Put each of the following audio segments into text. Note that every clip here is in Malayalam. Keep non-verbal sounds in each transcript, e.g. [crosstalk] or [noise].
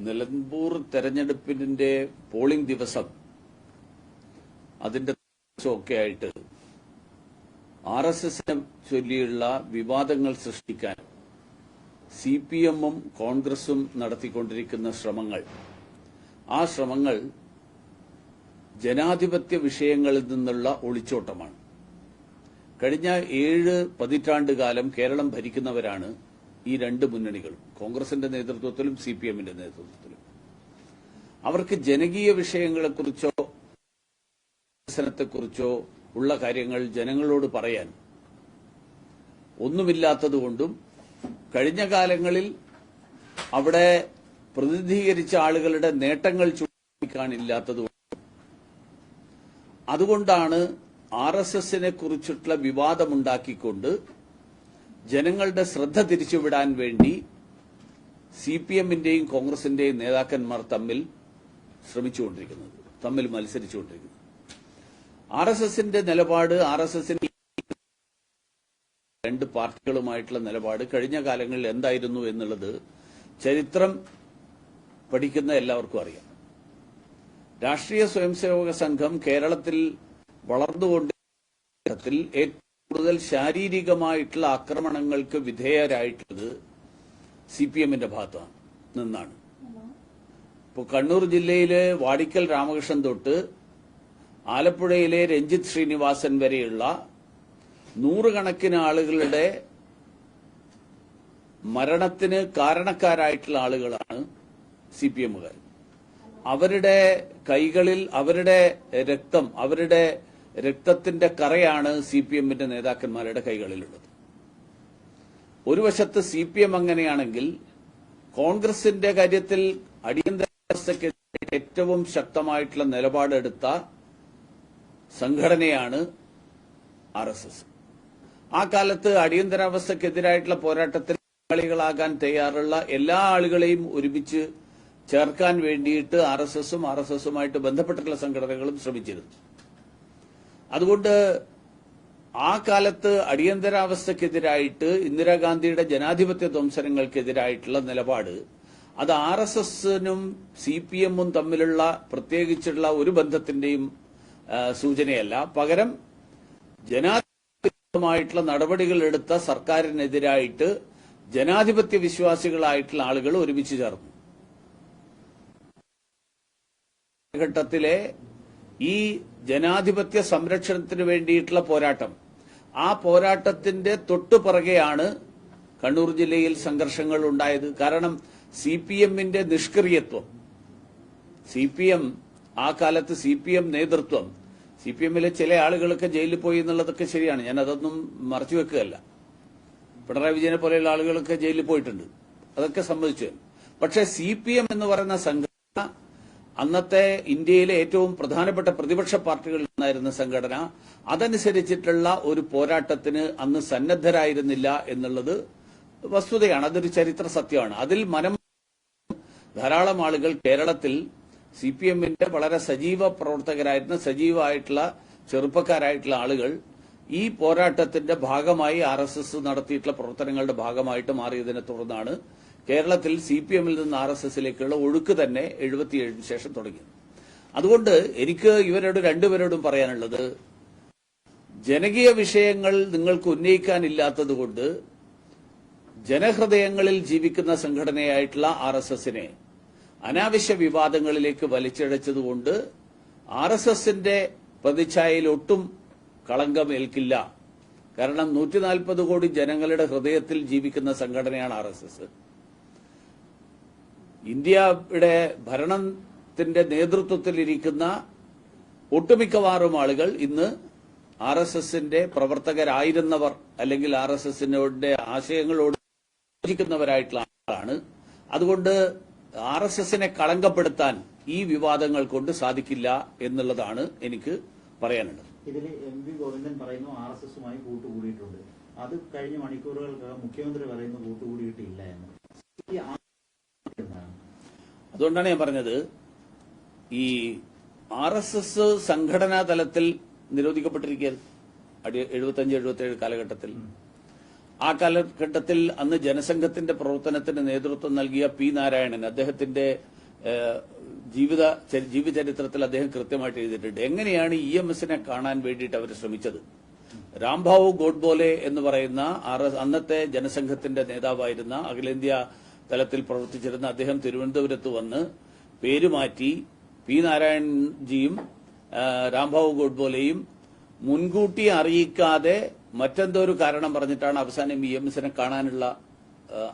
നിലമ്പൂർ തെരഞ്ഞെടുപ്പിന്റെ പോളിംഗ് ദിവസം അതിന്റെ ഒക്കെ ആയിട്ട് ആർ എസ് എസിനെ ചൊല്ലിയുള്ള വിവാദങ്ങൾ സൃഷ്ടിക്കാൻ സി പി എമ്മും കോൺഗ്രസും നടത്തിക്കൊണ്ടിരിക്കുന്ന ശ്രമങ്ങൾ. ആ ശ്രമങ്ങൾ ജനാധിപത്യ വിഷയങ്ങളിൽ നിന്നുള്ള ഒളിച്ചോട്ടമാണ്. കഴിഞ്ഞ ഏഴ് പതിറ്റാണ്ട് കാലം കേരളം ഭരിക്കുന്നവരാണ് ഈ രണ്ട് മുന്നണികളും കോൺഗ്രസിന്റെ നേതൃത്വത്തിലും സി പി എമ്മിന്റെ നേതൃത്വത്തിലും. അവർക്ക് ജനകീയ വിഷയങ്ങളെക്കുറിച്ചോ വികസനത്തെക്കുറിച്ചോ ഉള്ള കാര്യങ്ങൾ ജനങ്ങളോട് പറയാൻ ഒന്നുമില്ലാത്തതുകൊണ്ടും കഴിഞ്ഞ കാലങ്ങളിൽ അവിടെ പ്രതിനിധീകരിച്ച ആളുകളുടെ നേട്ടങ്ങൾ ചൂണ്ടിക്കാണില്ലാത്തതുകൊണ്ടും അതുകൊണ്ടാണ് ആർ എസ് എസിനെ കുറിച്ചിട്ടുള്ള വിവാദമുണ്ടാക്കിക്കൊണ്ട് ജനങ്ങളുടെ ശ്രദ്ധ തിരിച്ചുവിടാൻ വേണ്ടി സി പി എമ്മിന്റെയും കോൺഗ്രസിന്റെയും നേതാക്കന്മാർ തമ്മിൽ ശ്രമിച്ചുകൊണ്ടിരിക്കുന്നത് തമ്മിൽ മത്സരിച്ചുകൊണ്ടിരിക്കുന്നത്. ആർ എസ് എസിന്റെ നിലപാട് ആർ എസ് എസിന്റെ രണ്ട് പാർട്ടികളുമായിട്ടുള്ള നിലപാട് കഴിഞ്ഞ കാലങ്ങളിൽ എന്തായിരുന്നു എന്നുള്ളത് ചരിത്രം പഠിക്കുന്ന എല്ലാവർക്കും അറിയാം. രാഷ്ട്രീയ സ്വയംസേവക സംഘം കേരളത്തിൽ വളർന്നുകൊണ്ട് ഏറ്റവും കൂടുതൽ ശാരീരികമായിട്ടുള്ള ആക്രമണങ്ങൾക്ക് വിധേയരായിട്ടുള്ളത് സി പി എമ്മിന്റെ ഭാഗത്താണ് നിന്നാണ്. ഇപ്പോൾ കണ്ണൂർ ജില്ലയിലെ വാടിക്കൽ രാമകൃഷ്ണൻ തൊട്ട് ആലപ്പുഴയിലെ രഞ്ജിത്ത് ശ്രീനിവാസൻ വരെയുള്ള നൂറുകണക്കിന് ആളുകളുടെ മരണത്തിന് കാരണക്കാരായിട്ടുള്ള ആളുകളാണ് സി പി എമ്മുകാർ അവരുടെ കൈകളിൽ അവരുടെ രക്തം അവരുടെ രക്തത്തിന്റെ കറയാണ് സി പി എമ്മിന്റെ നേതാക്കന്മാരുടെ കൈകളിലുള്ളത്. ഒരു വശത്ത് സി പി എം അങ്ങനെയാണെങ്കിൽ കോൺഗ്രസിന്റെ കാര്യത്തിൽ അടിയന്തരാവസ്ഥയ്ക്കെതിരെ ഏറ്റവും ശക്തമായിട്ടുള്ള നിലപാടെടുത്ത സംഘടനയാണ് ആർ എസ് എസ്. ആ കാലത്ത് അടിയന്തരാവസ്ഥക്കെതിരായിട്ടുള്ള പോരാട്ടത്തിൽ പങ്കാളികളാകാൻ തയ്യാറുള്ള എല്ലാ ആളുകളെയും ഒരുമിച്ച് ചേർക്കാൻ വേണ്ടിയിട്ട് ആർ എസ് എസും ആർ എസ് എസുമായിട്ട് ബന്ധപ്പെട്ടിട്ടുള്ള സംഘടനകളും ശ്രമിച്ചിരുന്നു. അതുകൊണ്ട് ആ കാലത്ത് അടിയന്തരാവസ്ഥക്കെതിരായിട്ട് ഇന്ദിരാഗാന്ധിയുടെ ജനാധിപത്യ ധ്വംസനങ്ങൾക്കെതിരായിട്ടുള്ള നിലപാട് അത് ആർ എസ് എസിനും സി പി എമ്മും തമ്മിലുള്ള പ്രത്യേകിച്ചുള്ള ഒരു ബന്ധത്തിന്റെയും സൂചനയല്ല. പകരം ജനാധിപത്യമായിട്ടുള്ള നടപടികൾ എടുത്ത സർക്കാരിനെതിരായിട്ട് ജനാധിപത്യ വിശ്വാസികളായിട്ടുള്ള ആളുകൾ ഒരുമിച്ച് ചേർന്നു. കാലഘട്ടത്തിലെ ഈ ജനാധിപത്യ സംരക്ഷണത്തിന് വേണ്ടിയിട്ടുള്ള പോരാട്ടം. ആ പോരാട്ടത്തിന്റെ തൊട്ടുപുറകെയാണ് കണ്ണൂർ ജില്ലയിൽ സംഘർഷങ്ങൾ ഉണ്ടായത്. കാരണം സി പി എമ്മിന്റെ നിഷ്ക്രിയത്വം സി പി എം ആ കാലത്ത് സി പി എം നേതൃത്വം സി പി എമ്മിലെ ചില ആളുകളൊക്കെ ജയിലിൽ പോയി എന്നുള്ളതൊക്കെ ശരിയാണ്. ഞാൻ അതൊന്നും മറച്ചു വെക്കുകയല്ല. പിണറായി വിജയനെ പോലെയുള്ള ആളുകളൊക്കെ ജയിലിൽ പോയിട്ടുണ്ട്. അതൊക്കെ സംബന്ധിച്ചു പക്ഷേ സി പി എം എന്ന് പറയുന്ന സംഘടന അന്നത്തെ ഇന്ത്യയിലെ ഏറ്റവും പ്രധാനപ്പെട്ട പ്രതിപക്ഷ പാർട്ടികളിൽ നിന്നായിരുന്ന സംഘടന. അതനുസരിച്ചിട്ടുള്ള ഒരു പോരാട്ടത്തിന് അന്ന് സന്നദ്ധരായിരുന്നില്ല എന്നുള്ളത് വസ്തുതയാണ്. അതൊരു ചരിത്ര സത്യമാണ്. അതിൽ മനം ധാരാളം ആളുകൾ കേരളത്തിൽ സി പി എമ്മിന്റെ വളരെ സജീവ പ്രവർത്തകരായിരുന്ന സജീവമായിട്ടുള്ള ചെറുപ്പക്കാരായിട്ടുള്ള ആളുകൾ ഈ പോരാട്ടത്തിന്റെ ഭാഗമായി ആർ എസ് എസ് നടത്തിയിട്ടുള്ള പ്രവർത്തനങ്ങളുടെ ഭാഗമായിട്ട് മാറിയതിനെ തുടർന്നാണ് കേരളത്തിൽ സി പി എമ്മിൽ നിന്ന് ആർ എസ് എസിലേക്കുള്ള ഒഴുക്ക് തന്നെ എഴുപത്തിയേഴിന് ശേഷം തുടങ്ങി. അതുകൊണ്ട് എനിക്ക് ഇവരോട് രണ്ടുപേരോടും പറയാനുള്ളത് ജനകീയ വിഷയങ്ങൾ നിങ്ങൾക്ക് ഉന്നയിക്കാനില്ലാത്തതുകൊണ്ട് ജനഹൃദയങ്ങളിൽ ജീവിക്കുന്ന സംഘടനയായിട്ടുള്ള ആർ എസ് എസിനെ അനാവശ്യ വിവാദങ്ങളിലേക്ക് വലിച്ചിഴച്ചതുകൊണ്ട് ആർ എസ് എസിന്റെ പ്രതിച്ഛായയിൽ ഒട്ടും കളങ്കമേൽക്കില്ല കാരണം നൂറ്റിനാൽപ്പത് കോടി ജനങ്ങളുടെ ഹൃദയത്തിൽ ജീവിക്കുന്ന സംഘടനയാണ് ആർ എസ് എസ് ഇന്ത്യയുടെ ഭരണത്തിന്റെ നേതൃത്വത്തിലിരിക്കുന്ന ഒട്ടുമിക്കവാറും ആളുകൾ ഇന്ന് ആർ എസ് എസിന്റെ പ്രവർത്തകരായിരുന്നവർ അല്ലെങ്കിൽ ആർ എസ് എസിനോടെ ആശയങ്ങളോട് യോജിക്കുന്നവരായിട്ടുള്ള ആളാണ്. അതുകൊണ്ട് ആർ എസ് എസിനെ കളങ്കപ്പെടുത്താൻ ഈ വിവാദങ്ങൾ കൊണ്ട് സാധിക്കില്ല എന്നുള്ളതാണ് എനിക്ക് പറയാനുള്ളത്. ഇതിൽ എം വി ഗോവിന്ദൻ പറയുന്നു ആർ എസ് എസുമായി കൂട്ടുകൂടിയിട്ടുണ്ട്. അത് കഴിഞ്ഞ മണിക്കൂറുകൾക്കകം മുഖ്യമന്ത്രി പറയുന്നു കൂട്ടുകൂടിയിട്ടില്ല എന്ന്. അതുകൊണ്ടാണ് ഞാൻ പറഞ്ഞത് ഈ ആർ എസ് എസ് സംഘടനാ തലത്തിൽ നിരോധിക്കപ്പെട്ടിരിക്കുകയാണ് അടി എഴുപത്തഞ്ച് എഴുപത്തേഴ് കാലഘട്ടത്തിൽ. ആ കാലഘട്ടത്തിൽ അന്ന് ജനസംഘത്തിന്റെ പ്രവർത്തനത്തിന് നേതൃത്വം നൽകിയ പി നാരായണൻ അദ്ദേഹത്തിന്റെ ജീവിത ചരി- ജീവചരിത്രത്തിൽ അദ്ദേഹം കൃത്യമായിട്ട് എഴുതിയിട്ടുണ്ട്. എങ്ങനെയാണ് ഇ എം എസിനെ കാണാൻ വേണ്ടിയിട്ട് അവർ ശ്രമിച്ചത്? രാംഭാവു ഗോഡ്ബോലെ എന്ന് പറയുന്ന അന്നത്തെ ജനസംഘത്തിന്റെ നേതാവായിരുന്ന അഖിലേന്ത്യാ തലത്തിൽ പ്രവർത്തിച്ചിരുന്ന അദ്ദേഹം തിരുവനന്തപുരത്ത് വന്ന് പേരുമാറ്റി പി നാരായണജിയും രാംഭാവ് ഗോഡ്ബോലെയും മുൻകൂട്ടി അറിയിക്കാതെ മറ്റെന്തോ ഒരു കാരണം പറഞ്ഞിട്ടാണ് അവസാനം ഇ എം എസിനെ കാണാനുള്ള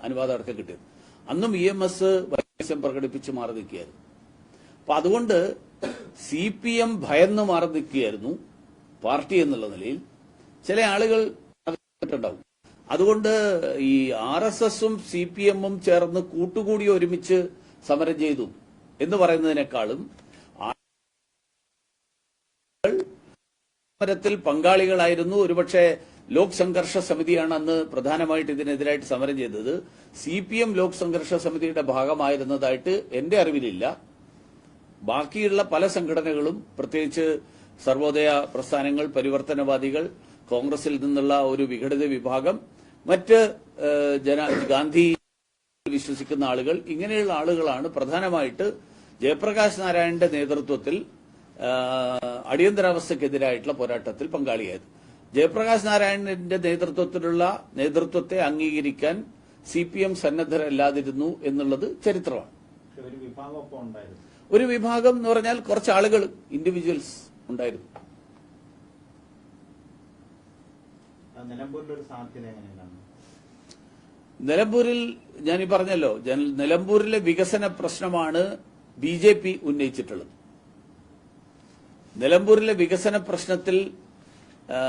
അനുവാദം അടക്കം കിട്ടിയത്. അന്നും ഇ എം എസ് വൈശ്യം പ്രകടിപ്പിച്ച് മാറി നിൽക്കുകയായിരുന്നു. അപ്പൊ അതുകൊണ്ട് സി പി എം ഭയന്ന് മാറി നിൽക്കുകയായിരുന്നു പാർട്ടി എന്നുള്ള നിലയിൽ. ചില ആളുകൾ ഉണ്ടാവും അതുകൊണ്ട് ഈ ആർ എസ് എസും സി പി എമ്മും ചേർന്ന് കൂട്ടുകൂടി ഒരുമിച്ച് സമരം ചെയ്തു എന്ന് പറയുന്നതിനേക്കാളും സമരത്തിൽ പങ്കാളികളായിരുന്നു. ഒരുപക്ഷെ ലോക് സംഘർഷ സമിതിയാണ് അന്ന് പ്രധാനമായിട്ട് ഇതിനെതിരായിട്ട് സമരം ചെയ്തത്. സി പി എം ലോക് സംഘർഷ സമിതിയുടെ ഭാഗമായിരുന്നതായിട്ട് എന്റെ അറിവിലില്ല. ബാക്കിയുള്ള പല സംഘടനകളും പ്രത്യേകിച്ച് സർവോദയ പ്രസ്ഥാനങ്ങൾ പരിവർത്തനവാദികൾ കോൺഗ്രസിൽ നിന്നുള്ള ഒരു വിഘടിത വിഭാഗം മറ്റ് ജന ഗാന്ധി വിശ്വസിക്കുന്ന ആളുകൾ ഇങ്ങനെയുള്ള ആളുകളാണ് പ്രധാനമായിട്ട് ജയപ്രകാശ് നാരായണന്റെ നേതൃത്വത്തിൽ അടിയന്തരാവസ്ഥക്കെതിരായിട്ടുള്ള പോരാട്ടത്തിൽ പങ്കാളിയായത്. ജയപ്രകാശ് നാരായണന്റെ നേതൃത്വത്തിലുള്ള നേതൃത്വത്തെ അംഗീകരിക്കാൻ സി പി എം സന്നദ്ധരല്ലാതിരുന്നു എന്നുള്ളത് ചരിത്രമാണ്. ഒരു വിഭാഗം എന്ന് പറഞ്ഞാൽ കുറച്ച് ആളുകൾ ഇൻഡിവിജ്വൽസ് ഉണ്ടായിരുന്നു. ഒരു നിലമ്പൂരിൽ ഞാൻ പറഞ്ഞല്ലോ നിലമ്പൂരിലെ വികസന പ്രശ്നമാണ് ബി ജെ പി ഉന്നയിച്ചിട്ടുള്ളത്. നിലമ്പൂരിലെ വികസന പ്രശ്നത്തിൽ ആ,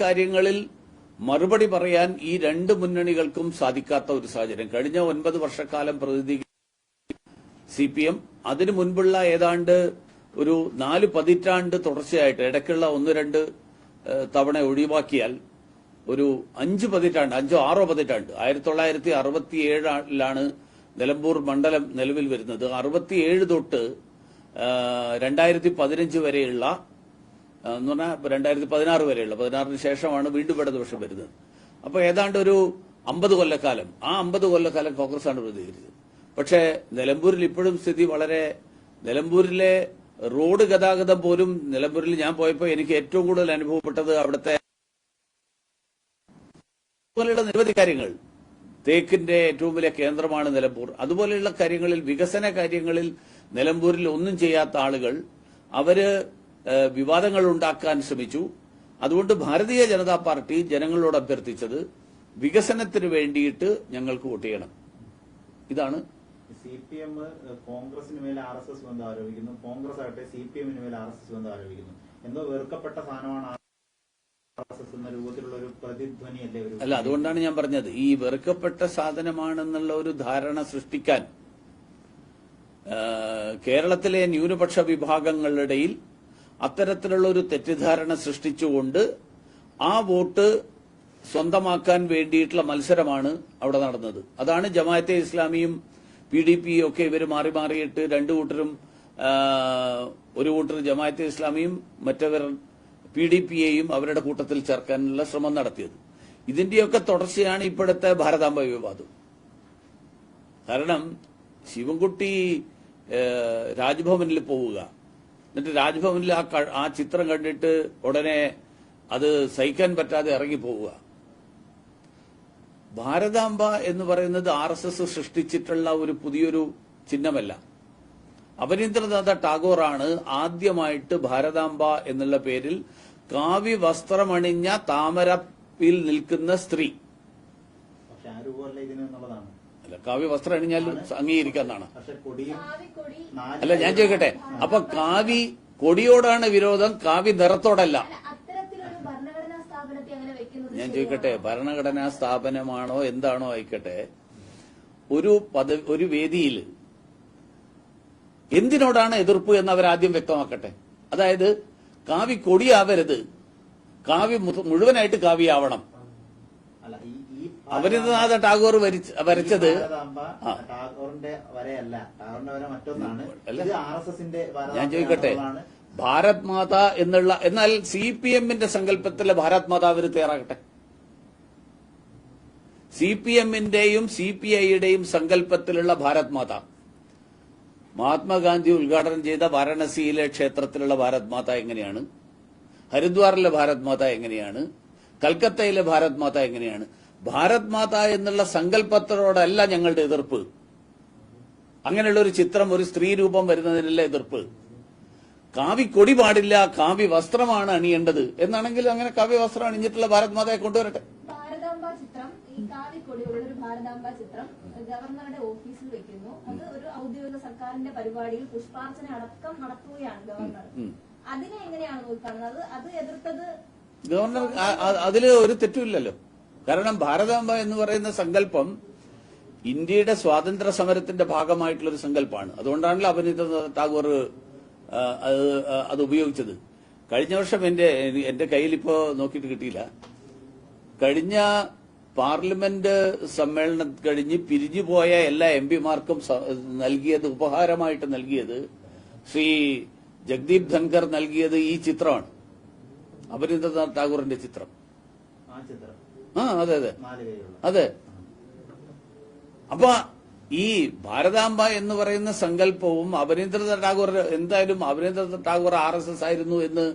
കാര്യങ്ങളിൽ മറുപടി പറയാൻ ഈ രണ്ട് മുന്നണികൾക്കും സാധിക്കാത്ത ഒരു സാഹചര്യം. കഴിഞ്ഞ ഒൻപത് വർഷക്കാലം പ്രതിനിധി സി പി എം അതിനു മുൻപുള്ള ഏതാണ്ട് ഒരു നാല് പതിറ്റാണ്ട് തുടർച്ചയായിട്ട് ഇടയ്ക്കുള്ള ഒന്ന് രണ്ട് തവണ ഒഴിവാക്കിയാൽ ഒരു അഞ്ച് പതിറ്റാണ്ട് അഞ്ചോ ആറോ പതിറ്റാണ്ട് ആയിരത്തി തൊള്ളായിരത്തി അറുപത്തിയേഴിലാണ് നിലമ്പൂർ മണ്ഡലം നിലവിൽ വരുന്നത്. അറുപത്തിയേഴ് തൊട്ട് രണ്ടായിരത്തി പതിനഞ്ച് വരെയുള്ള എന്ന് പറഞ്ഞാൽ രണ്ടായിരത്തി പതിനാറ് വരെയുള്ള പതിനാറിന് ശേഷമാണ് വീണ്ടും ഇടതുപക്ഷം വരുന്നത്. അപ്പോൾ ഏതാണ്ട് ഒരു അമ്പത് കൊല്ലക്കാലം ആ അമ്പത് കൊല്ലക്കാലം കോൺഗ്രസ് ആണ് പ്രതികരിച്ചത്. പക്ഷേ നിലമ്പൂരിൽ ഇപ്പോഴും സ്ഥിതി വളരെ നിലമ്പൂരിലെ റോഡ് ഗതാഗതം പോലും നിലമ്പൂരിൽ ഞാൻ പോയപ്പോൾ എനിക്ക് ഏറ്റവും കൂടുതൽ അനുഭവപ്പെട്ടത് അവിടുത്തെ അതുപോലെയുള്ള നിരവധി കാര്യങ്ങൾ. തേക്കിന്റെ ഏറ്റവും വലിയ കേന്ദ്രമാണ് നിലമ്പൂർ. അതുപോലെയുള്ള കാര്യങ്ങളിൽ വികസന കാര്യങ്ങളിൽ നിലമ്പൂരിൽ ഒന്നും ചെയ്യാത്ത ആളുകൾ അവർ വിവാദങ്ങൾ ഉണ്ടാക്കാൻ ശ്രമിച്ചു. അതുകൊണ്ട് ഭാരതീയ ജനതാ പാർട്ടി ജനങ്ങളോട് അഭ്യർത്ഥിച്ചത് വികസനത്തിന് വേണ്ടിയിട്ട് ഞങ്ങൾക്ക് വോട്ട് ചെയ്യണം. ഇതാണ് സി പി എം കോൺഗ്രസിന് മേലെ ആർ എസ് എസ് ബന്ധം ആരോപിക്കുന്നു. കോൺഗ്രസ് ആകട്ടെ സി പി എമ്മിന് മേലെ ആർ എസ് എസ് ബന്ധം ആരോപിക്കുന്നു. എന്തോ വെറുക്കപ്പെട്ട സാധനമാണ് രൂപത്തിലുള്ള ഒരു അല്ല അതുകൊണ്ടാണ് ഞാൻ പറഞ്ഞത്. ഈ വെറുക്കപ്പെട്ട സാധനമാണെന്നുള്ള ഒരു ധാരണ സൃഷ്ടിക്കാൻ കേരളത്തിലെ ന്യൂനപക്ഷ വിഭാഗങ്ങളുടെയിൽ അത്തരത്തിലുള്ള ഒരു തെറ്റിദ്ധാരണ സൃഷ്ടിച്ചുകൊണ്ട് ആ വോട്ട് സ്വന്തമാക്കാൻ വേണ്ടിയിട്ടുള്ള മത്സരമാണ് അവിടെ നടന്നത്. അതാണ് ജമാഅത്തെ ഇസ്ലാമിയും പി ഡി പി ഒക്കെ ഇവർ മാറി മാറിയിട്ട് രണ്ടു കൂട്ടരും ഒരു കൂട്ടർ ജമാഅത്തെ ഇസ്ലാമിയും മറ്റവർ പി ഡി പിയെയും അവരുടെ കൂട്ടത്തിൽ ചേർക്കാനുള്ള ശ്രമം നടത്തിയത്. ഇതിന്റെയൊക്കെ തുടർച്ചയാണ് ഇപ്പോഴത്തെ ഭാരതാംബ വിവാദം. കാരണം ശിവൻകുട്ടി രാജ്ഭവനിൽ പോവുക. എന്നിട്ട് രാജ്ഭവനിൽ ആ ചിത്രം കണ്ടിട്ട് ഉടനെ അത് സഹിക്കാൻ പറ്റാതെ ഇറങ്ങി പോവുക. ഭാരതാംബ എന്ന് പറയുന്നത് ആർ എസ് എസ് സൃഷ്ടിച്ചിട്ടുള്ള ഒരു പുതിയൊരു ചിഹ്നമല്ല. അപരീന്ദ്രനാഥ ടാഗോറാണ് ആദ്യമായിട്ട് ഭാരതാംബ എന്നുള്ള പേരിൽ കാവ്യ വസ്ത്രമണിഞ്ഞ താമരപ്പിൽ നിൽക്കുന്ന സ്ത്രീ. അല്ല കാവ്യ വസ്ത്രം അണിഞ്ഞാൽ അംഗീകരിക്കാന്നാണ്. അല്ല ഞാൻ ചോദിക്കട്ടെ? അപ്പൊ കാവി കൊടിയോടാണ് വിരോധം കാവി നിറത്തോടല്ല അല്ല, അത്തരത്തിലൊരു ഭരണഘടനാ സ്ഥാപനത്തെ അങ്ങനെ വെക്കുന്നത് ഞാൻ ചോദിക്കട്ടെ ഭരണഘടനാ സ്ഥാപനമാണോ എന്താണോ ആയിക്കട്ടെ ഒരു പദവി ഒരു വേദിയിൽ എന്തിനോടാണ് എതിർപ്പ് എന്ന് അവർ ആദ്യം വ്യക്തമാക്കട്ടെ. അതായത് കാവി കൊടിയാവരുത് കാവ്യ മുഴുവനായിട്ട് കാവ്യാവണം ഈ ടാഗോർ വരിച്ച- വരച്ചത്. ടാഗോറിന്റെ വരയല്ല ടാഗോറിന്റെ വരെ മറ്റൊന്നാണ്. ഇത് ആർ എസ് എസിന്റെ ഞാൻ ചോദിക്കട്ടെ. ഭാരത് മാത എന്നുള്ള എന്നാൽ സി പി എമ്മിന്റെ സങ്കല്പത്തിലെ ഭാരത് മാതാ അവർ തയ്യാറാകട്ടെ? സി പി എമ്മിന്റെയും സി പി ഐയുടെയും സങ്കല്പത്തിലുള്ള ഭാരത് മാത. മഹാത്മാഗാന്ധി ഉദ്ഘാടനം ചെയ്ത വാരാണസിയിലെ ക്ഷേത്രത്തിലുള്ള ഭാരത് മാത എങ്ങനെയാണ്? ഹരിദ്വാറിലെ ഭാരത് മാത എങ്ങനെയാണ്? കൽക്കത്തയിലെ ഭാരത് മാത എങ്ങനെയാണ്? ഭാരത് മാത എന്നുള്ള സങ്കല്പത്തോടല്ല ഞങ്ങളുടെ എതിർപ്പ്. അങ്ങനെയുള്ള ഒരു ചിത്രം ഒരു സ്ത്രീ രൂപം വരുന്നതിനല്ല എതിർപ്പ്. കാവി കൊടി പാടില്ല കാവി വസ്ത്രമാണ് അണിയേണ്ടത്. എന്നാണെങ്കിൽ അങ്ങനെ കാവ്യ വസ്ത്രം അണിഞ്ഞിട്ടുള്ള ഭാരത് മാതയെ കൊണ്ടുവരട്ടെ. ഈ കാവിക്കൊടിയുള്ള ഒരു ഭാരതാംബ ചിത്രം. ഗവർണറുടെ ഓഫീസിൽ വെക്കുന്നു. അത് ഒരു ഔദ്യോഗിക സർക്കാരിന്റെ പരിപാടിയിൽ പുഷ്പാർച്ചന അടക്കം നടത്തുകയാണ് ഗവർണർ. അതിനെ എങ്ങനെയാണ് നോക്കുന്നത് അത് എതിർത്തത് ഗവർണർ അതിൽ ഒരു തെറ്റുമില്ലല്ലോ. കാരണം ഭാരതാംബ എന്ന് പറയുന്ന സങ്കല്പം ഇന്ത്യയുടെ സ്വാതന്ത്ര്യ സമരത്തിന്റെ ഭാഗമായിട്ടുള്ള ഒരു സങ്കല്പമാണ് അതുകൊണ്ടാണല്ലോ അഭിനീത ടാഗോർ അത് അത് ഉപയോഗിച്ചത്. കഴിഞ്ഞ വർഷം എന്റെ എന്റെ കയ്യിൽ ഇപ്പോ നോക്കിയിട്ട് കിട്ടിയില്ല. കഴിഞ്ഞ പാർലമെന്റ് സമ്മേളനം കഴിഞ്ഞ് പിരിഞ്ഞുപോയ എല്ലാ എം പിമാർക്കും നൽകിയത് ഉപഹാരമായിട്ട് നൽകിയത് ശ്രീ ജഗ്ദീപ് ധൻകർ നൽകിയത് ഈ ചിത്രമാണ്. അപരീന്ദ്രനാഥ് ടാഗോറിന്റെ ചിത്രം. ആ അതെ അതെ. അതെ. അപ്പൊ ഈ ഭാരതാംബ എന്ന് പറയുന്ന സങ്കല്പവും അപരീന്ദ്രനാഥ് ടാഗോർ എന്തായാലും Abanindranath Tagore R S S ആയിരുന്നു എന്ന്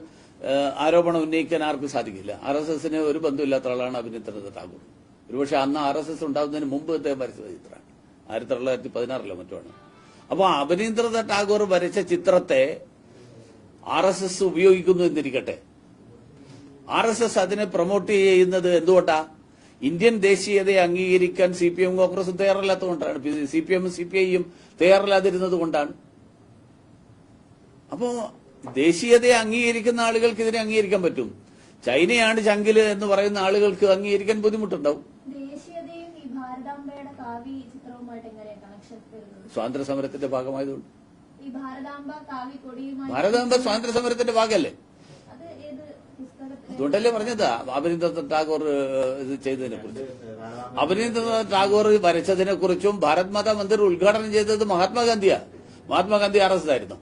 ആരോപണം ഉന്നയിക്കാൻ ആർക്കും സാധിക്കില്ല. ആർ എസ് എസിന് ഒരു ബന്ധമില്ലാത്ത ആളാണ് അപരീന്ദ്രനാഥ് ടാഗോർ. ഒരുപക്ഷെ അന്ന് ആർ എസ് എസ് ഉണ്ടാകുന്നതിന് മുമ്പ് അദ്ദേഹം വരച്ച ചിത്രമാണ് ആയിരത്തി തൊള്ളായിരത്തി പതിനാറിലോ മറ്റുമാണ് അപ്പൊ അവനീന്ദ്രനാഥ് ടാഗോർ വരച്ച ചിത്രത്തെ ആർ എസ് എസ് ഉപയോഗിക്കുന്നു എന്നിരിക്കട്ടെ. ആർ എസ് എസ് അതിനെ പ്രൊമോട്ട് ചെയ്യുന്നത് എന്തുകൊണ്ടാ? ഇന്ത്യൻ ദേശീയതയെ അംഗീകരിക്കാൻ സി പി എം കോൺഗ്രസും തയ്യാറല്ലാത്തതുകൊണ്ടാണ്. സി പി എമ്മും സി പി ഐയും തയ്യാറല്ലാതിരുന്നത് കൊണ്ടാണ്. അപ്പോ ദേശീയതയെ അംഗീകരിക്കുന്ന ആളുകൾക്ക് ഇതിനെ അംഗീകരിക്കാൻ പറ്റും. ചൈനയാണ് ചങ്കിൽ എന്ന് പറയുന്ന ആളുകൾക്ക് അംഗീകരിക്കാൻ ബുദ്ധിമുട്ടുണ്ടാവും. സ്വാതന്ത്ര്യ സമരത്തിന്റെ ഭാഗമായതുകൊണ്ട്. ഭാരതാംബ സ്വാതന്ത്ര്യ സമരത്തിന്റെ ഭാഗമല്ലേ അതുകൊണ്ടല്ലേ പറഞ്ഞത്? അഭിനന്ദ ടാഗോർ ഇത് ചെയ്തതിനെ കുറിച്ച്. അഭിനന്ദ ടാഗോർ വരച്ചതിനെ കുറിച്ചും ഭാരത് മാതാ മന്ദിർ ഉദ്ഘാടനം ചെയ്തത് മഹാത്മാഗാന്ധിയാ. മഹാത്മാഗാന്ധി ആർ എസ് ആയിരുന്നു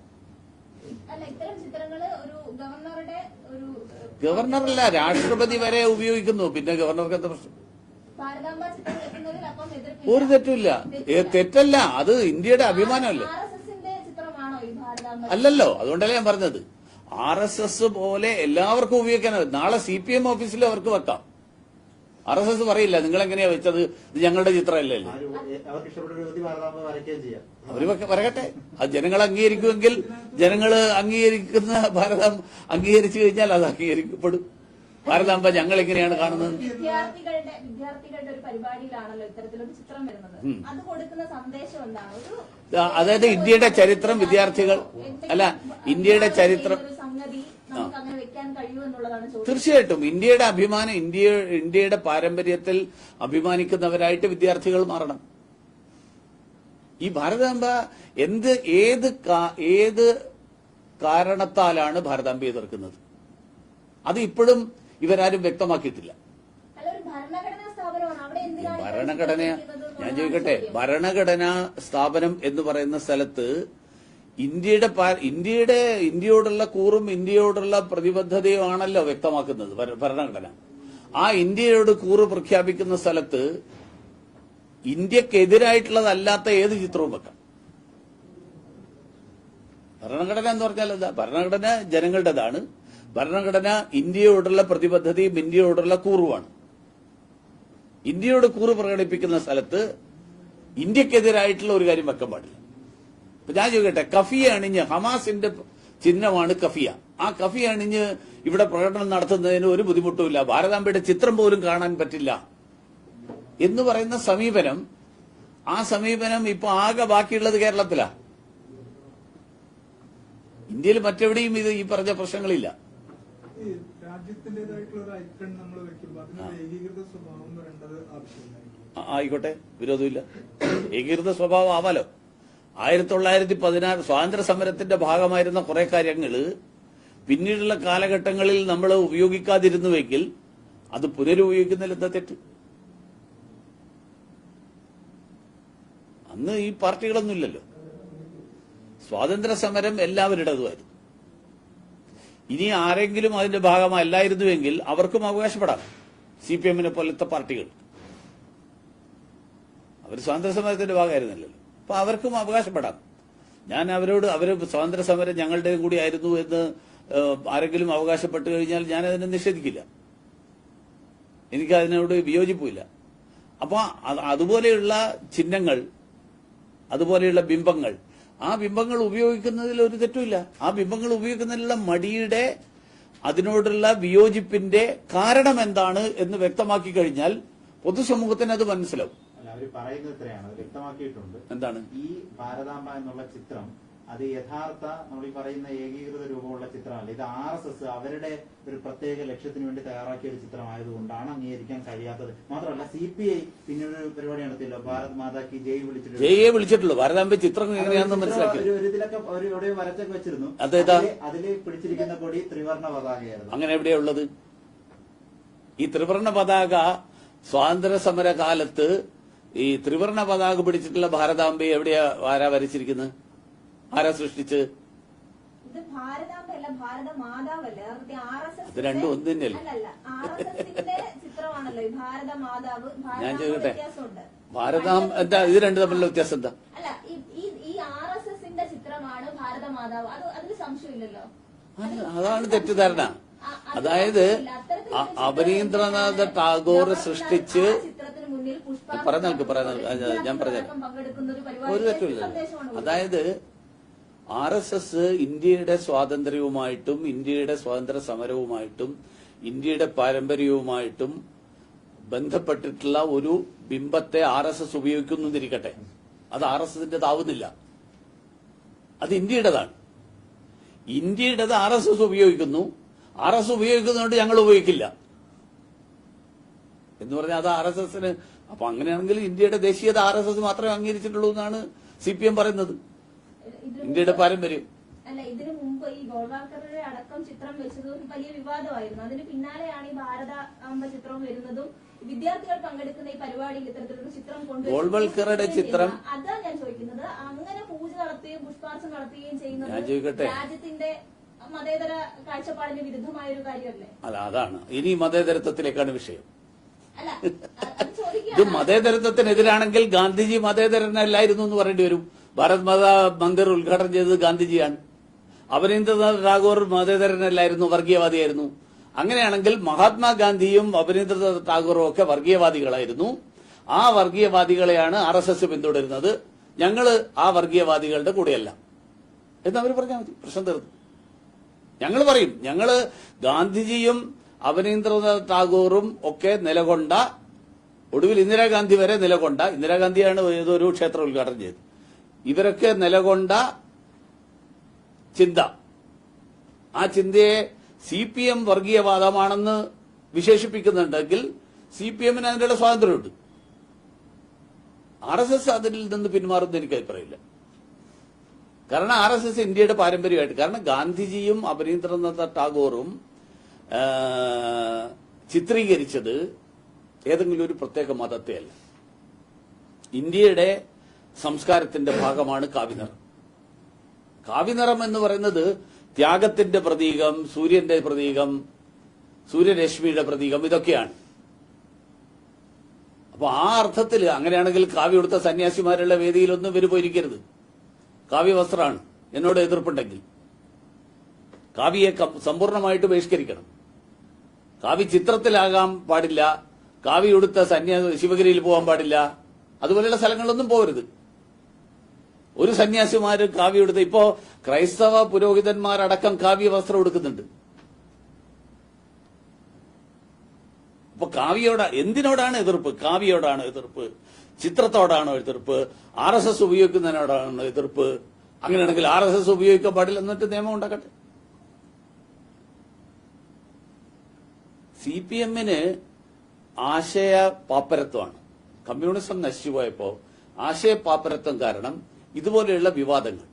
അല്ല ഇത്തരം ചിത്രങ്ങൾ ഒരു ഗവർണറുടെ ഒരു ഏഹ്, ഗവർണറല്ല രാഷ്ട്രപതി വരെ ഉപയോഗിക്കുന്നു. പിന്നെ ഗവർണർക്ക് എന്താ പ്രശ്നം? ഒരു തെറ്റുമില്ല. തെറ്റല്ല. അത് ഇന്ത്യയുടെ അഭിമാനമല്ലേ? അല്ലല്ലോ. അതുകൊണ്ടല്ലേ ഞാൻ പറഞ്ഞത്. ആർ എസ് എസ് പോലെ എല്ലാവർക്കും ഉപയോഗിക്കാൻ നാളെ സി പി എം ഓഫീസിൽ അവർക്ക് വെക്കാം. ആർ എസ് എസ് പറയില്ല. നിങ്ങൾ എങ്ങനെയാ വെച്ചത്? ഇത് ഞങ്ങളുടെ ചിത്രമല്ലേ? അവർ വരകട്ടെ. അത് ജനങ്ങൾ അംഗീകരിക്കുമെങ്കിൽ ജനങ്ങൾ അംഗീകരിക്കുന്ന ഭാരതം അംഗീകരിച്ചു കഴിഞ്ഞാൽ അത് അംഗീകരിക്കപ്പെടും. ഭാരതാംബ ഞങ്ങൾ എങ്ങനെയാണ് കാണുന്നത്. വിദ്യാർത്ഥികളുടെ വിദ്യാർത്ഥികളുടെ ഒരു പരിപാടിയിലാണല്ലോ ഇത്തരത്തിലൊരു ചിത്രം വരുന്നത്. അത് കൊടുക്കുന്ന സന്ദേശം എന്താണ്? അതായത് ഇന്ത്യയുടെ ചരിത്രം വിദ്യാർത്ഥികൾ. അല്ല ഇന്ത്യയുടെ ചരിത്രം. തീർച്ചയായിട്ടും ഇന്ത്യയുടെ അഭിമാനം ഇന്ത്യ ഇന്ത്യയുടെ പാരമ്പര്യത്തിൽ അഭിമാനിക്കുന്നവരായിട്ട് വിദ്യാർത്ഥികൾ മാറണം. ഈ ഭാരതാംബ എന്ത് ഏത് ഏത് കാരണത്താലാണ് ഭാരതാംബ എതിർക്കുന്നത്? അത് ഇപ്പോഴും ഇവരാരും വ്യക്തമാക്കിയിട്ടില്ല. ഭരണഘടന ഞാൻ ചോദിക്കട്ടെ ഭരണഘടനാ സ്ഥാപനം എന്ന് പറയുന്ന സ്ഥലത്ത് ഇന്ത്യയുടെ ഇന്ത്യയുടെ ഇന്ത്യയോടുള്ള കൂറും ഇന്ത്യയോടുള്ള പ്രതിബദ്ധതയും ആണല്ലോ വ്യക്തമാക്കുന്നത് ഭരണഘടന. ആ ഇന്ത്യയോട് കൂറ് പ്രഖ്യാപിക്കുന്ന സ്ഥലത്ത് ഇന്ത്യക്കെതിരായിട്ടുള്ളതല്ലാത്ത ഏത് ചിത്രവും വെക്കാം. ഭരണഘടന എന്ന് പറഞ്ഞാൽ എന്താ? ഭരണഘടന ജനങ്ങളുടേതാണ്. ഭരണഘടന ഇന്ത്യയോടുള്ള പ്രതിബദ്ധതയും ഇന്ത്യയോടുള്ള കൂറുമാണ് ഇന്ത്യയോട് കൂറ് പ്രകടിപ്പിക്കുന്ന സ്ഥലത്ത് ഇന്ത്യക്കെതിരായിട്ടുള്ള ഒരു കാര്യം വെക്കാൻ പാടില്ല. ഇപ്പൊ ഞാൻ ചോദിക്കട്ടെ കഫിയ അണിഞ്ഞ് ഹമാസിന്റെ ചിഹ്നമാണ് കഫിയ. ആ കഫിയ അണിഞ്ഞ് ഇവിടെ പ്രകടനം നടത്തുന്നതിന് ഒരു ബുദ്ധിമുട്ടുമില്ല ഭാരതാംബയുടെ ചിത്രം പോലും കാണാൻ പറ്റില്ല. എന്ന് പറയുന്ന സമീപനം ആ സമീപനം ഇപ്പൊ ആകെ ബാക്കിയുള്ളത് കേരളത്തിലാ. ഇന്ത്യയിൽ മറ്റെവിടെയും ഇത് ഈ പറഞ്ഞ പ്രശ്നങ്ങളില്ല. ഈ രാജ്യത്തിന്റേതായിട്ടുള്ള ഒരു ഐക്കൺ നമ്മൾ വെക്കുമ്പോൾ അതിനൊരു ഏകീകൃത സ്വഭാവം വരേണ്ടത് ആവശ്യമില്ലായിരിക്കും. ആ, ആയിക്കോട്ടെ വിരോധമില്ല. ഏകീകൃത സ്വഭാവം ആവാലോ? ആയിരത്തി തൊള്ളായിരത്തി പതിനാറ് സ്വാതന്ത്ര്യ സമരത്തിന്റെ ഭാഗമായിരുന്ന കുറെ കാര്യങ്ങൾ പിന്നീടുള്ള കാലഘട്ടങ്ങളിൽ നമ്മൾ ഉപയോഗിക്കാതിരുന്നുവെങ്കിൽ അത് പുനരുപയോഗിക്കുന്നതിൽ എന്താ തെറ്റ്? അന്ന് ഈ പാർട്ടികളൊന്നുമില്ലല്ലോ. സ്വാതന്ത്ര്യ സമരം എല്ലാവരുടേതുമായിരുന്നു. ഇനി ആരെങ്കിലും അതിന്റെ ഭാഗമല്ലായിരുന്നുവെങ്കിൽ അവർക്കും അവകാശപ്പെടാം. സി പി എമ്മിനെ പോലത്തെ പാർട്ടികൾ. അവർ സ്വാതന്ത്ര്യ സമരത്തിന്റെ ഭാഗമായിരുന്നല്ലോ. അപ്പൊ അവർക്കും അവകാശപ്പെടാം. ഞാൻ അവരോട് അവർ സ്വാതന്ത്ര്യ സമരം ഞങ്ങളുടെ കൂടി ആയിരുന്നു എന്ന് ആരെങ്കിലും അവകാശപ്പെട്ടു കഴിഞ്ഞാൽ ഞാൻ അതിനെ നിഷേധിക്കില്ല. എനിക്ക് അതിനോട് വിയോജിപ്പില്ല അപ്പൊ അതുപോലെയുള്ള ചിഹ്നങ്ങൾ അതുപോലെയുള്ള ബിംബങ്ങൾ ആ ബിംബങ്ങൾ ഉപയോഗിക്കുന്നതിൽ ഒരു തെറ്റുമില്ല. ആ ബിംബങ്ങൾ ഉപയോഗിക്കുന്നതിലുള്ള മടിയുടെ അതിനോടുള്ള വിയോജിപ്പിന്റെ കാരണം എന്താണ് എന്ന് വ്യക്തമാക്കി കഴിഞ്ഞാൽ പൊതുസമൂഹത്തിന് അത് മനസ്സിലാവും. എന്താണ്? ഈ ഭാരതാംബ എന്നുള്ള ചിത്രം അത് യഥാർത്ഥ നമ്മൾ ഈ പറയുന്ന ഏകീകൃത രൂപമുള്ള ചിത്രമല്ല. ഇത് ആർ എസ് എസ് അവരുടെ ഒരു പ്രത്യേക ലക്ഷ്യത്തിന് വേണ്ടി തയ്യാറാക്കിയ ഒരു ചിത്രമായതുകൊണ്ടാണ് അംഗീകരിക്കാൻ കഴിയാത്തത്. മാത്രമല്ല സി പി ഐ പിന്നീട് പരിപാടി നടത്തിയല്ലോ. ഭാരത് മാതാക്ക് ജയ് വിളിച്ചിട്ടുണ്ട് ജയെ വിളിച്ചിട്ടുള്ളൂ. ഭാരതാംബ ചിത്രം എങ്ങനെയാണെന്ന് മനസ്സിലാക്കി ഒരു ഇതിലൊക്കെ ഒരു എവിടെയോ വരച്ചൊക്കെ വെച്ചിരുന്നു. അതിൽ പിടിച്ചിരിക്കുന്ന കൊടി ത്രിവർണ പതാകയായിരുന്നു. അങ്ങനെ എവിടെയുള്ളത് ഈ ത്രിവർണ പതാക സ്വാതന്ത്ര്യ സമര കാലത്ത് ഈ ത്രിവർണ പതാക പിടിച്ചിട്ടുള്ള ഭാരതാംബയെ എവിടെയാ ആരാ വരച്ചിരിക്കുന്നത്? ആരാ സൃഷ്ടിച്ച് ഇത് രണ്ടും ഒന്ന് തന്നെയല്ലേ? ഞാൻ ചോദിക്കട്ടെ ഭാരതം എന്താ ഇത് രണ്ടും തമ്മിലുള്ള വ്യത്യാസം എന്താ അല്ല ഈ- ഈ ഈ ആർ എസ് എസിന്റെ ചിത്രമാണ് അത് അതിന് സംശയമില്ലല്ലോ? അതാണ് തെറ്റിദ്ധാരണ. അതായത് സംശയമില്ല. അത്തരത്തിലുള്ള അ- ചിത്രം അപരീന്ദ്രനാഥ വെച്ചിട്ടാണ് ടാഗോർ സൃഷ്ടിച്ച് പറഞ്ഞു നിൽക്ക്, പറഞ്ഞു ഞാൻ- പറഞ്ഞു ഒരു തെറ്റുമില്ല. അതായത് ആർ എസ് എസ് ഇന്ത്യയുടെ സ്വാതന്ത്ര്യവുമായിട്ടും ഇന്ത്യയുടെ സ്വാതന്ത്ര്യ സമരവുമായിട്ടും ഇന്ത്യയുടെ പാരമ്പര്യവുമായിട്ടും ബന്ധപ്പെട്ടിട്ടുള്ള ഒരു ബിംബത്തെ ആർ എസ് എസ് ഉപയോഗിക്കുന്നിരിക്കട്ടെ അത് ആർ എസ് എസിന്റേതാവുന്നില്ല അത് ഇന്ത്യയുടേതാണ്. ഇന്ത്യയുടേത് ആർ എസ് എസ് ഉപയോഗിക്കുന്നു. ആർ എസ് ഉപയോഗിക്കുന്നതുകൊണ്ട് ഞങ്ങൾ ഉപയോഗിക്കില്ല. എന്ന് പറഞ്ഞാൽ അത് ആർ എസ് എസിന് അപ്പൊ അങ്ങനെയാണെങ്കിൽ ഇന്ത്യയുടെ ദേശീയത ആർ എസ് എസ് മാത്രമേ അംഗീകരിച്ചിട്ടുള്ളൂ എന്നാണ് സി പി എം പറയുന്നത്. ഇന്ത്യയുടെ പാരമ്പര്യം അല്ല ഇതിനു മുമ്പ് ഈ ഗോൾവാൾക്കറുടെ അടക്കം ചിത്രം വെച്ചതും വലിയ വിവാദമായിരുന്നു. അതിന് പിന്നാലെയാണ് ഈ ഭാരത അമ്പ ചിത്രവും വരുന്നതും വിദ്യാർത്ഥികൾ പങ്കെടുക്കുന്ന ഈ പരിപാടിയിൽ ഇത്തരത്തിലൊരു ചിത്രം കൊണ്ടുവരുന്നത്. ചിത്രം- അതാ ഞാൻ ചോദിക്കുന്നത്. അങ്ങനെ പൂജ നടത്തുകയും പുഷ്പാർച്ചം നടത്തുകയും ചെയ്യുന്നത്? രാജ്യത്തിന്റെ മതേതര കാഴ്ചപ്പാടിന് വിരുദ്ധമായ ഒരു കാര്യമല്ലേ? അല്ല അതാണ്. ഇനി മതേതരത്വത്തിലേക്കാണ് വിഷയം. [laughs] ഇത് മതേതരത്വത്തിനെതിരാണെങ്കിൽ ഗാന്ധിജി മതേതരനല്ലായിരുന്നു എന്ന് പറയേണ്ടി വരും. ഭാരത് മാതാ മന്ദിർ ഉദ്ഘാടനം ചെയ്തത് ഗാന്ധിജിയാണ്. അപരീന്ദ്രനാഥ് ടാഗോർ മതേതരനല്ലായിരുന്നു വർഗീയവാദിയായിരുന്നു. അങ്ങനെയാണെങ്കിൽ മഹാത്മാഗാന്ധിയും അപരീന്ദ്രനാഥ് ടാഗോറും ഒക്കെ വർഗീയവാദികളായിരുന്നു. ആ വർഗീയവാദികളെയാണ് ആർ എസ് എസ് പിന്തുടരുന്നത്. ഞങ്ങൾ ആ വർഗീയവാദികളുടെ കൂടെയല്ല. എന്ന് അവർ പറഞ്ഞാൽ മതി. പ്രശ്നം തീർന്നു. ഞങ്ങൾ പറയും ഞങ്ങൾ ഗാന്ധിജിയും അപനീന്ദ്രനാഥ് ടാഗോറും ഒക്കെ നിലകൊണ്ട ഒടുവിൽ ഇന്ദിരാഗാന്ധി വരെ നിലകൊണ്ട ഇന്ദിരാഗാന്ധിയാണ് ഏതൊരു ക്ഷേത്രം ഉദ്ഘാടനം ചെയ്തത്. ഇവരൊക്കെ നിലകൊണ്ട ചിന്ത. ആ ചിന്തയെ സി പി എം വർഗീയവാദമാണെന്ന് വിശേഷിപ്പിക്കുന്നുണ്ടെങ്കിൽ സി പി എമ്മിന് അതിനുള്ള സ്വാതന്ത്ര്യമുണ്ട്. ആർ എസ് എസ് അതിൽ നിന്ന് പിന്മാറുന്ന എനിക്ക് അഭിപ്രായമില്ല. കാരണം ആർ എസ് എസ് ഇന്ത്യയുടെ പാരമ്പര്യമായിട്ട് കാരണം ഗാന്ധിജിയും അപരീന്ദ്രനാഥ ടാഗോറും ചിത്രീകരിച്ചത് ഏതെങ്കിലും ഒരു പ്രത്യേക മതത്തെയല്ല. ഇന്ത്യയുടെ സംസ്കാരത്തിന്റെ ഭാഗമാണ് കാവിനിറം. കാവിനിറം എന്ന് പറയുന്നത് ത്യാഗത്തിന്റെ പ്രതീകം സൂര്യന്റെ പ്രതീകം സൂര്യരശ്മിയുടെ പ്രതീകം ഇതൊക്കെയാണ്. അപ്പൊ ആ അർത്ഥത്തിൽ അങ്ങനെയാണെങ്കിൽ കാവ്യ കൊടുത്ത സന്യാസിമാരുടെ വേദിയിലൊന്നും ഇവർ പോയിരിക്കരുത്. കാവ്യവസ്ത്രമാണ് എന്നോട് എതിർപ്പുണ്ടെങ്കിൽ. കാവ്യയെ സമ്പൂർണമായിട്ട് ബഹിഷ്കരിക്കണം. കാവ്യ ചിത്രത്തിലാകാൻ പാടില്ല. കാവ്യ കൊടുത്ത സന്യാസ ശിവഗിരിയിൽ പോകാൻ പാടില്ല. അതുപോലെയുള്ള സ്ഥലങ്ങളിലൊന്നും പോകരുത്. ഒരു സന്യാസിമാര് കാവ്യ എടുത്ത് ഇപ്പോ ക്രൈസ്തവ പുരോഹിതന്മാരടക്കം കാവ്യ വസ്ത്രം എടുക്കുന്നുണ്ട്. അപ്പൊ കാവ്യോട എന്തിനോടാണ് എതിർപ്പ്? കാവ്യോടാണ് എതിർപ്പ്. ചിത്രത്തോടാണോ എതിർപ്പ്. ആർ എസ് എസ് ഉപയോഗിക്കുന്നതിനോടാണോ എതിർപ്പ്. അങ്ങനെയാണെങ്കിൽ ആർ എസ് എസ് ഉപയോഗിക്കാൻ പാടില്ല എന്നിട്ട് നിയമം ഉണ്ടാക്കട്ടെ. സി പി എമ്മിന് ആശയ പാപ്പരത്വമാണ് കമ്മ്യൂണിസം നശിച്ചുപോയപ്പോ ആശയ പാപ്പരത്വം കാരണം ഇതുപോലെയുള്ള വിവാദങ്ങൾ.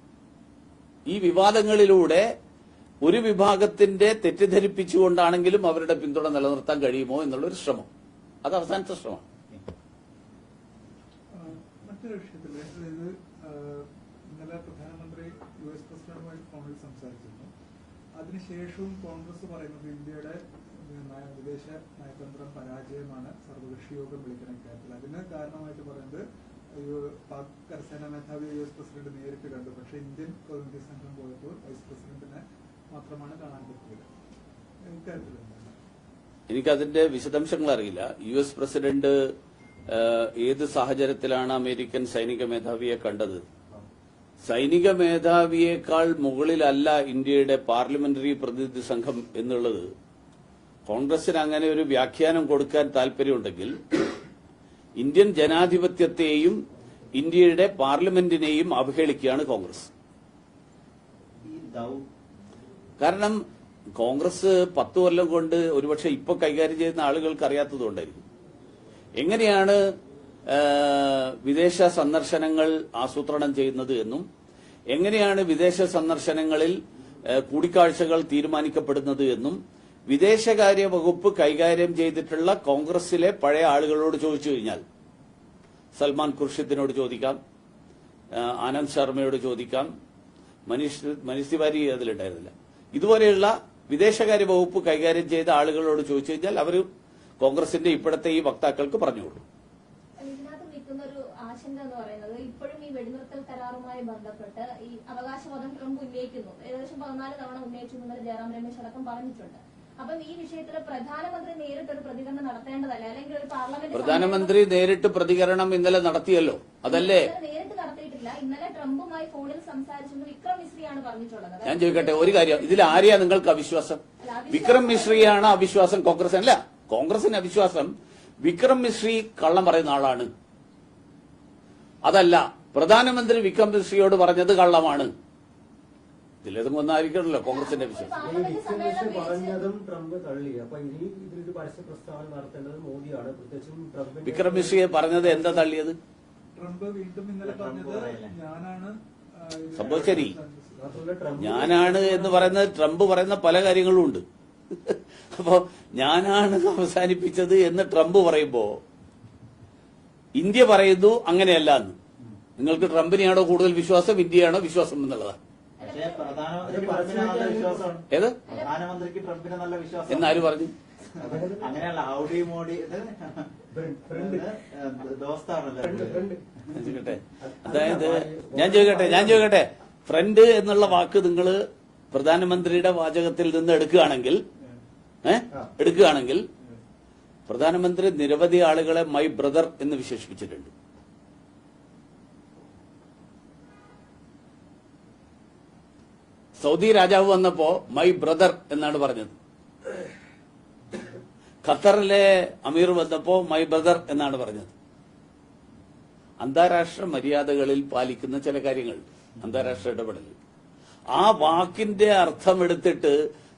ഈ വിവാദങ്ങളിലൂടെ ഒരു വിഭാഗത്തിന്റെ തെറ്റിദ്ധരിപ്പിച്ചുകൊണ്ടാണെങ്കിലും അവരുടെ പിന്തുണ നിലനിർത്താൻ കഴിയുമോ എന്നുള്ള ഒരു ശ്രമം. അത് അവസാനത്തെ ശ്രമമാണ്. മറ്റൊരു വിഷയത്തിൽ അതായത് ഇന്നലെ പ്രധാനമന്ത്രി യു എസ് പ്രസിഡന്റുമായി ഫോണിൽ സംസാരിച്ചിരുന്നു. അതിനുശേഷവും കോൺഗ്രസ് പറയുന്നത് ഇന്ത്യയുടെ വിദേശ നയതന്ത്രം പരാജയമാണ് സർവകക്ഷി യോഗം വിളിക്കുന്ന കാര്യത്തിൽ അതിന് കാരണമായിട്ട് പറയുന്നത് പാക് കരസേനാ മേധാവി യു എസ് പ്രസിഡന്റ് നേരിട്ട് കണ്ടു. പക്ഷെ ഇന്ത്യൻ പ്രതിനിധി സംഘം പോയപ്പോൾ വൈസ് പ്രസിഡന്റിനെ മാത്രമാണ് കാണാൻ പറ്റിയത്. എനിക്കതിന്റെ വിശദാംശങ്ങൾ അറിയില്ല. യു എസ് പ്രസിഡന്റ് ഏത് സാഹചര്യത്തിലാണ് അമേരിക്കൻ സൈനിക മേധാവിയെ കണ്ടത്? സൈനിക മേധാവിയേക്കാൾ മുകളിലല്ല ഇന്ത്യയുടെ പാർലമെന്ററി പ്രതിനിധി സംഘം എന്നുള്ളത്. കോൺഗ്രസിന് അങ്ങനെ ഒരു വ്യാഖ്യാനം കൊടുക്കാൻ താല്പര്യമുണ്ടെങ്കിൽ ഇന്ത്യൻ ജനാധിപത്യത്തെയും ഇന്ത്യയുടെ പാർലമെന്റിനെയും അവഹേളിക്കുകയാണ് കോൺഗ്രസ്. കാരണം കോൺഗ്രസ് പത്തു കൊല്ലം കൊണ്ട് ഒരുപക്ഷെ ഇപ്പൊ കൈകാര്യം ചെയ്യുന്ന ആളുകൾക്ക് അറിയാത്തതുകൊണ്ടായിരിക്കും എങ്ങനെയാണ് വിദേശ സന്ദർശനങ്ങൾ ആസൂത്രണം ചെയ്യുന്നത് എന്നും എങ്ങനെയാണ് വിദേശ സന്ദർശനങ്ങളിൽ കൂടിക്കാഴ്ചകൾ തീരുമാനിക്കപ്പെടുന്നത് എന്നും വിദേശകാര്യ വകുപ്പ് കൈകാര്യം ചെയ്തിട്ടുള്ള കോൺഗ്രസിലെ പഴയ ആളുകളോട് ചോദിച്ചു കഴിഞ്ഞാൽ സൽമാൻ ഖുർഷിദിനോട് ചോദിക്കാം ആനന്ദ് ശർമ്മയോട് ചോദിക്കാം മനീഷ് മനീഷ് തിവാരി അതിലുണ്ടായിരുന്നില്ല. ഇതുപോലെയുള്ള വിദേശകാര്യ വകുപ്പ് കൈകാര്യം ചെയ്ത ആളുകളോട് ചോദിച്ചു കഴിഞ്ഞാൽ അവർ കോൺഗ്രസിന്റെ ഇപ്പോഴത്തെ ഈ വക്താക്കൾക്ക് പറഞ്ഞുകൊള്ളു. ആശങ്ക എന്ന് പറയുന്നത് ഇപ്പോഴും ഈ വെടിനിർത്തൽ കരാറുമായി ബന്ധപ്പെട്ട് ഈ അവകാശവാദം ട്രംപ് ഉന്നയിക്കുന്നു. ഏകദേശം പതിനാല് തവണ ഉന്നയിച്ചു ഇന്നലെ ജയറാം രമേശ് അടക്കം പറഞ്ഞിട്ടുണ്ട്. അപ്പം ഈ വിഷയത്തിൽ പ്രധാനമന്ത്രി നേരിട്ട് ഒരു പ്രതികരണം നടത്തേണ്ടതല്ലേ? അല്ലെങ്കിൽ ഒരു പാർലമെന്റ് പ്രധാനമന്ത്രി നേരിട്ട് പ്രതികരണം ഇന്നലെ നടത്തിയല്ലോ. അതല്ലേ? നേരിട്ട് നടത്തിയിട്ടില്ല. ഇന്നലെ ട്രംപുമായി ഫോണിൽ സംസാരിച്ചെന്ന് വിക്രം മിശ്രിയാണ് പറഞ്ഞിട്ടുള്ളത്. ഞാൻ ചോദിക്കട്ടെ ഒരു കാര്യം ഇതിൽ ആരെയാ നിങ്ങൾക്ക് അവിശ്വാസം വിക്രം മിശ്രിയാണ് അവിശ്വാസം കോൺഗ്രസ്. അല്ല കോൺഗ്രസിന് അവിശ്വാസം വിക്രം മിശ്രി കള്ളം പറയുന്ന ആളാണ്. അതല്ല പ്രധാനമന്ത്രി വിക്രം മിശ്രിയോട് പറഞ്ഞത് കള്ളമാണ്. ഇതിലേതും ഒന്നായിരിക്കണല്ലോ കോൺഗ്രസിന്റെ വിഷയം വിക്രം മിശ്രിയെ പറഞ്ഞത് എന്താ തള്ളിയത്? ട്രംപ് വീണ്ടും ഇന്നലെ പറഞ്ഞത് ഞാനാണ് സംഭവം ശരി. ഞാനാണ് എന്ന് പറയുന്നത് ട്രംപ് പറയുന്ന പല കാര്യങ്ങളും ഉണ്ട്. അപ്പോ ഞാനാണ് അവസാനിപ്പിച്ചത് എന്ന് ട്രംപ് പറയുമ്പോ ഇന്ത്യ പറയുന്നു അങ്ങനെയല്ല എന്ന് നിങ്ങൾക്ക് ട്രംപിനെയാണോ കൂടുതൽ വിശ്വാസം ഇന്ത്യയാണോ വിശ്വാസം എന്നുള്ളതാണ് ഏത്? പ്രധാനമന്ത്രിക്ക് ട്രംപിനെ നല്ല വിശ്വാസം. എന്നാര് പറഞ്ഞു? അങ്ങനെയല്ല ഹൗഡി മോഡി ഇത് ഫ്രണ്ട് ഇത് ദോസ്താണല്ലോ ഫ്രണ്ട് ഫ്രണ്ട്. ഞാൻ ചോദിക്കട്ടെ അതായത് ഞാൻ ചോദിക്കട്ടെ ഞാൻ ചോദിക്കട്ടെ. ഫ്രണ്ട് എന്നുള്ള വാക്ക് നിങ്ങൾ പ്രധാനമന്ത്രിയുടെ വാചകത്തിൽ നിന്ന് എടുക്കുകയാണെങ്കിൽ ഏ? എടുക്കുകയാണെങ്കിൽ പ്രധാനമന്ത്രി നിരവധി ആളുകളെ മൈ ബ്രദർ എന്ന് വിശേഷിപ്പിച്ചിട്ടുണ്ട്. സൗദി രാജാവ് വന്നപ്പോ മൈ ബ്രദർ എന്നാണ് പറഞ്ഞത്. ഖത്തറിലെ അമീർ വന്നപ്പോ മൈ ബ്രദർ എന്നാണ് പറഞ്ഞത്. അന്താരാഷ്ട്ര മര്യാദകളിൽ പാലിക്കുന്ന ചില കാര്യങ്ങൾ അന്താരാഷ്ട്ര ഇടപെടൽ. ആ വാക്കിന്റെ അർത്ഥം എടുത്തിട്ട്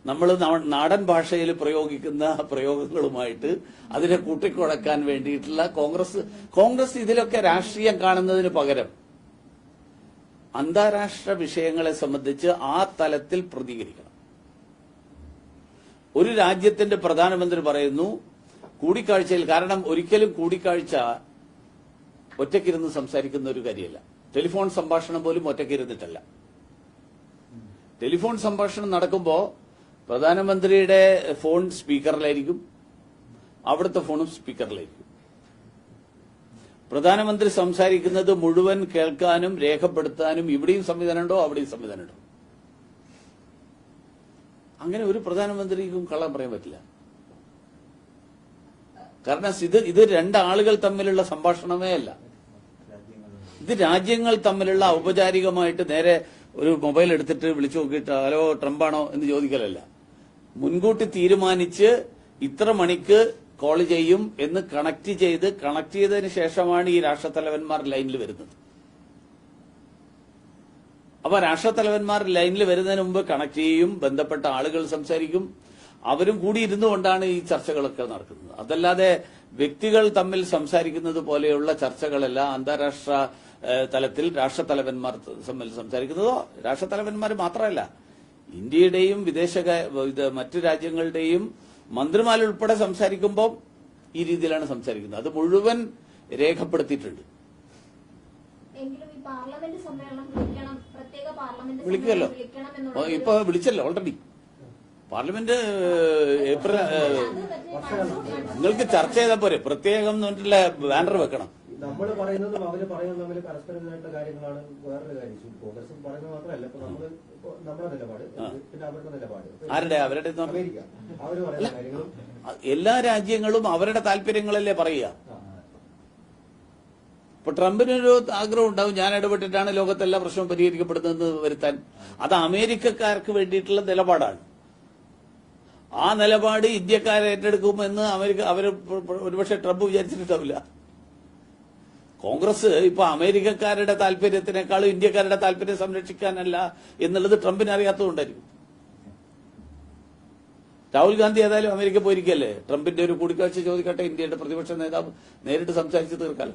നമ്മൾ നാടൻ ഭാഷയിൽ പ്രയോഗിക്കുന്ന പ്രയോഗങ്ങളുമായിട്ട് അതിനെ കൂട്ടിക്കുഴക്കാൻ വേണ്ടിയിട്ടുള്ള കോൺഗ്രസ് കോൺഗ്രസ് ഇതിലൊക്കെ രാഷ്ട്രീയം കാണുന്നതിന് പകരം അന്താരാഷ്ട്ര വിഷയങ്ങളെ സംബന്ധിച്ച് ആ തലത്തിൽ പ്രതികരിക്കണം. ഒരു രാജ്യത്തിന്റെ പ്രധാനമന്ത്രി പറയുന്നു കൂടിക്കാഴ്ചയിൽ കാരണം ഒരിക്കലും കൂടിക്കാഴ്ച ഒറ്റക്കിരുന്ന് സംസാരിക്കുന്ന ഒരു കാര്യമല്ല. ടെലിഫോൺ സംഭാഷണം പോലും ഒറ്റയ്ക്കിരുന്നിട്ടല്ല. ടെലിഫോൺ സംഭാഷണം നടക്കുമ്പോൾ പ്രധാനമന്ത്രിയുടെ ഫോൺ സ്പീക്കറിലായിരിക്കും അവിടുത്തെ ഫോണും സ്പീക്കറിലായിരിക്കും. പ്രധാനമന്ത്രി സംസാരിക്കുന്നത് മുഴുവൻ കേൾക്കാനും രേഖപ്പെടുത്താനും ഇവിടെയും സംവിധാനമുണ്ടോ അവിടെയും സംവിധാനമുണ്ടോ? അങ്ങനെ ഒരു പ്രധാനമന്ത്രിക്കും കള്ളം പറയാൻ പറ്റില്ല. കാരണം ഇത് ഇത് രണ്ടാളുകൾ തമ്മിലുള്ള സംഭാഷണമേ അല്ല. ഇത് രാജ്യങ്ങൾ തമ്മിലുള്ള ഔപചാരികമായിട്ട് നേരെ ഒരു മൊബൈൽ എടുത്തിട്ട് വിളിച്ചു നോക്കിയിട്ട് ഹലോ ട്രംപാണോ? എന്ന് ചോദിക്കലല്ല. മുൻകൂട്ടി തീരുമാനിച്ച് ഇത്ര മണിക്ക് കോൾ ചെയ്യും എന്ന് കണക്ട് ചെയ്ത് കണക്ട് ചെയ്തതിന് ശേഷമാണ് ഈ രാഷ്ട്രത്തലവന്മാർ ലൈനിൽ വരുന്നത്. അപ്പൊ രാഷ്ട്രത്തലവന്മാർ ലൈനിൽ വരുന്നതിന് മുമ്പ് കണക്ട് ചെയ്യും ബന്ധപ്പെട്ട ആളുകൾ സംസാരിക്കും. അവരും കൂടി ഇരുന്നു കൊണ്ടാണ് ഈ ചർച്ചകളൊക്കെ നടക്കുന്നത്. അതല്ലാതെ വ്യക്തികൾ തമ്മിൽ സംസാരിക്കുന്നത് പോലെയുള്ള ചർച്ചകളല്ല അന്താരാഷ്ട്ര തലത്തിൽ രാഷ്ട്രത്തലവന്മാർ തമ്മിൽ സംസാരിക്കുന്നതോ രാഷ്ട്രത്തലവന്മാർ മാത്രമല്ല. ഇന്ത്യയുടെയും വിദേശ മറ്റു രാജ്യങ്ങളുടെയും മന്ത്രിമാരുൾപ്പെടെ സംസാരിക്കുമ്പോൾ ഈ രീതിയിലാണ് സംസാരിക്കുന്നത്. അത് മുഴുവൻ രേഖപ്പെടുത്തിയിട്ടുണ്ട്. വിളിക്കുമല്ലോ. ഇപ്പൊ വിളിച്ചല്ലോ ഓൾറെഡി പാർലമെന്റ് ഏപ്രിൽ നിങ്ങൾക്ക് ചർച്ച ചെയ്താൽ പോരെ. പ്രത്യേകം എന്ന് പറഞ്ഞിട്ടുള്ള ബാനർ വെക്കണം. നമ്മൾ പറയുന്നതും അവർ പറയുന്നതും തമ്മിൽ പരസ്പരമായിട്ടുള്ള കാര്യങ്ങളാണ് വേറൊരു കാര്യം. കോൺഗ്രസ് പറയുന്നത് മാത്രമല്ല ഇപ്പൊ നമ്മൾ നമ്മുടെ നിലപാട് പിന്നെ അവരുടെ നിലപാട്. ആരുടെ? അവരുടെ അമേരിക്ക. അവർ പറയുന്ന കാര്യങ്ങളും എല്ലാ രാജ്യങ്ങളും അവരുടെ താല്പര്യങ്ങളല്ലേ പറയുക. ഇപ്പൊ ട്രംപിനൊരു ആഗ്രഹം ഉണ്ടാവും ഞാൻ ഇടപെട്ടിട്ടാണ് ലോകത്തെല്ലാ പ്രശ്നവും പരിഹരിക്കപ്പെടുന്നതെന്ന് വരുത്താൻ. അത് അമേരിക്കക്കാർക്ക് വേണ്ടിയിട്ടുള്ള നിലപാടാണ്. ആ നിലപാട് ഇന്ത്യക്കാരെ ഏറ്റെടുക്കുമെന്ന് അമേരിക്ക അവർ ഒരുപക്ഷെ ട്രംപ് വിചാരിച്ചിട്ടുണ്ടാവില്ല. കോൺഗ്രസ് ഇപ്പൊ അമേരിക്കക്കാരുടെ താല്പര്യത്തിനേക്കാളും ഇന്ത്യക്കാരുടെ താല്പര്യം സംരക്ഷിക്കാനല്ല എന്നുള്ളത് ട്രംപിന് അറിയാത്തതുകൊണ്ടായിരിക്കും. രാഹുൽ ഗാന്ധി ഏതായാലും അമേരിക്ക പോയിരിക്കല്ലേ? ട്രംപിന്റെ ഒരു കൂടിക്കാഴ്ച ചോദിക്കട്ടെ ഇന്ത്യയുടെ പ്രതിപക്ഷ നേതാവ് നേരിട്ട് സംസാരിച്ച് തീർക്കാലോ?